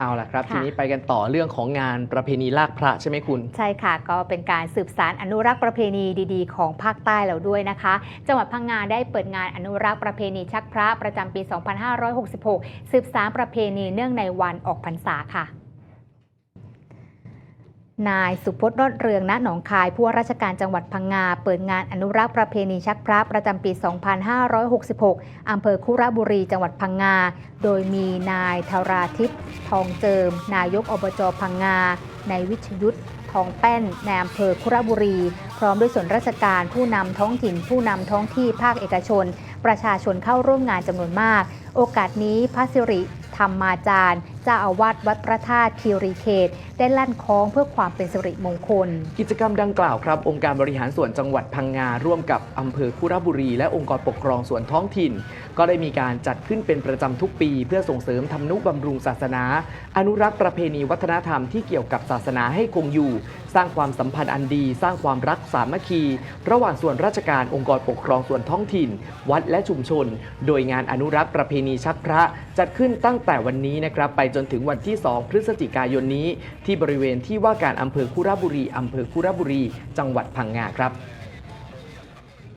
เอาล่ะครับค่ะทีนี้ไปกันต่อเรื่องของงานประเพณีลากพระใช่ไหมคุณ ใช่ค่ะ ก็เป็นการสืบสารอนุรักษ์ประเพณีดีๆ ของภาคใต้เราด้วยนะคะ จังหวัดพังงาได้เปิดงานอนุรักษ์ประเพณีชักพระประจำปี 2566 สืบสารประเพณีเนื่องในวันออกพรรษาค่ะ นายสุพจน์รอดเรืองณหนองคาย ผู้ว่าราชการจังหวัดพังงา เปิดงานอนุรักษ์ประเพณีชักพระประจำปี 2566 อำเภอคุระบุรีจังหวัดพังงา โดยมีนายธาราทิพย์ทองเจิม นายกอบจพังงาในายวิชยุทธทองแป้นในอำเภอคุระบุรี พร้อมด้วยส่วนราชการผู้นำท้องถิ่น ผู้นำท้องที่ภาคเอกชน ประชาชนเข้าร่วมงานจำนวนมาก โอกาสนี้พระสิริธรรมาจารย์จ้าอาวาสวัดพระธาตุคีรีเขต ได้ลั่นคล้องเพื่อความเป็นสิริมงคล กิจกรรมดังกล่าวครับ องค์การบริหารส่วนจังหวัดพังงา ร่วมกับอำเภอคุระบุรี และองค์กรปกครองส่วนท้องถิ่น ก็ได้มีการจัดขึ้นเป็นประจำทุกปี เพื่อส่งเสริมทำนุบำรุงศาสนา อนุรักษ์ประเพณีวัฒนธรรมที่เกี่ยวกับศาสนาให้คงอยู่ สร้างความสัมพันธ์อันดี สร้างความรักสามัคคี ระหว่างส่วนราชการองค์กรปกครองส่วนท้องถิ่น วัดและชุมชน โดยงานอนุรักษ์ประเพณีชักพระจัดขึ้นตั้งแต่วันนี้นะครับไปจนถึงวันที่ 2 พฤศจิกายนนี้ ที่บริเวณที่ว่าการอำเภอคุระบุรีอำเภอคุระบุรี จังหวัดพังงาครับ